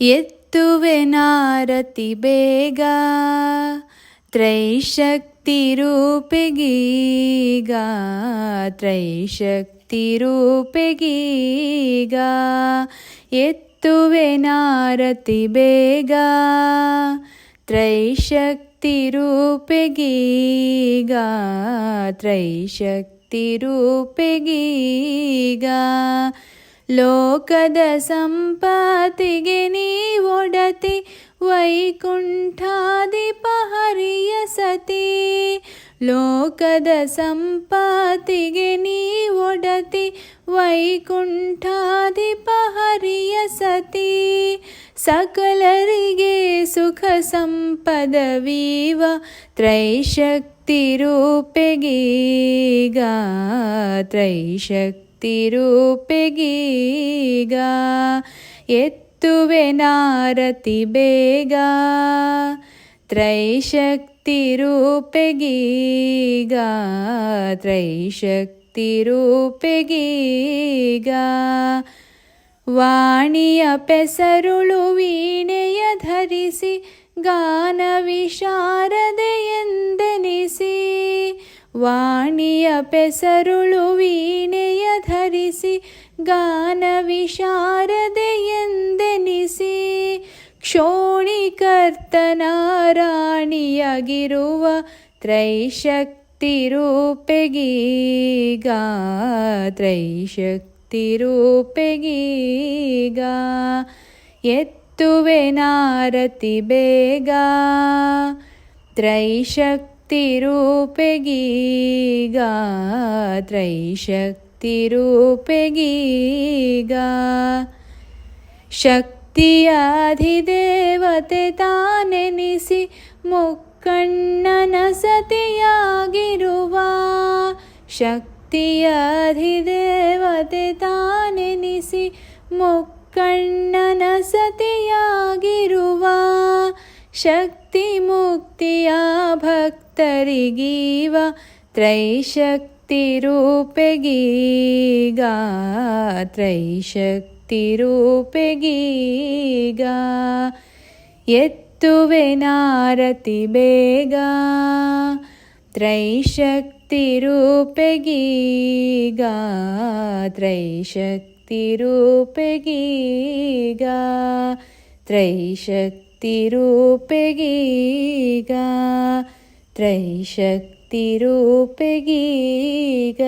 ಎತ್ತುವೆ ನಾರತಿ ಬೇಗ ತ್ರೈಶಕ್ತಿ ರೂಪೆಗೀಗ ತ್ರೈಶಕ್ತಿ ರೂಪೆಗೀಗ ಎತ್ತುವೆ ನಾರತಿ ಬೇಗ ತ್ರೈಶಕ್ತಿ ರೂಪೆಗೀಗ ತ್ರೈಶಕ್ತಿ ರೂಪೆಗೀಗ ಲೋಕದ ಸಂಪಾತಿಗೆ ನೀವೊಡತಿ ವೈಕುಂಠಾದಿಪ ಹರಿಯ ಸತಿ ಲೋಕದ ಸಂಪಾತಿಗೆ ನೀವೊಡತಿ ವೈಕುಂಠಾದಿಪ ಹರಿಯ ಸತಿ ಸಕಲರಿಗೆ ಸುಖ ಸಂಪದವೀವ ತ್ರೈಶಕ್ತಿ ರೂಪೆಗೀಗ ತ್ರೈಶಕ್ತಿ ರೂಪೆಗೀಗ ಎತ್ತುವೆ ನಾರತಿ ಬೇಗ ತ್ರೈಶಕ್ತಿ ರೂಪೆಗೀಗ ತ್ರೈಶಕ್ತಿ ರೂಪೆಗೀಗ. ವಾಣಿಯ ಪೆಸರುಳು ವೀಣೆಯ ಧರಿಸಿ ಗಾನ ವಾಣಿಯ ಪೆಸರುಳು ವೀಣೆಯ ಧರಿಸಿ ಗಾನ ವಿಶಾರದೆಯೆಂದೆನಿಸಿ ಕ್ಷೋಣಿಕರ್ತನ ರಾಣಿಯಾಗಿರುವ ತ್ರೈಶಕ್ತಿ ರೂಪೆಗೀಗ ತ್ರೈಶಕ್ತಿ ರೂಪೆಗೀಗ ಎತ್ತುವೆ ನಾರತಿ ಬೇಗ, ತ್ರೈಶಕ್ತಿ ರೂಪೆಗೀಗ ತ್ರೈಶಕ್ತಿ ರೂಪೆಗೀಗ ಶಕ್ತಿಯ ಅಧಿದೇವತೆ ತಾನೆನಿಸಿ ಮುಕ್ಕಣ್ಣನ ಸತಿಯಾಗಿರುವ. ಶಕ್ತಿಯ ದೇವತೆ ತಾನೆನಿಸಿ ಮುಕ್ಕಣ್ಣನ ಸತಿಯಾಗಿರುವ. ಶಕ್ತಿ ಭಕ್ತರಿಗೀವ ತ್ರೈಶಕ್ತಿ ರೂಪೆಗೀಗ ತ್ರೈಶಕ್ತಿ ರೂಪೆಗೀಗ ಎತ್ತುವೆ ನಾರತಿ ಬೇಗ ತ್ರೈಶಕ್ತಿ ರೂಪೆಗೀಗ ತ್ರೈಶಕ್ತಿ ರೂಪೆಗೀಗ ತ್ರೈಶಕ್ತಿ ರೂಪೆಗೀಗ ತ್ರೈಶಕ್ತಿ ರೂಪೆಗೀಗ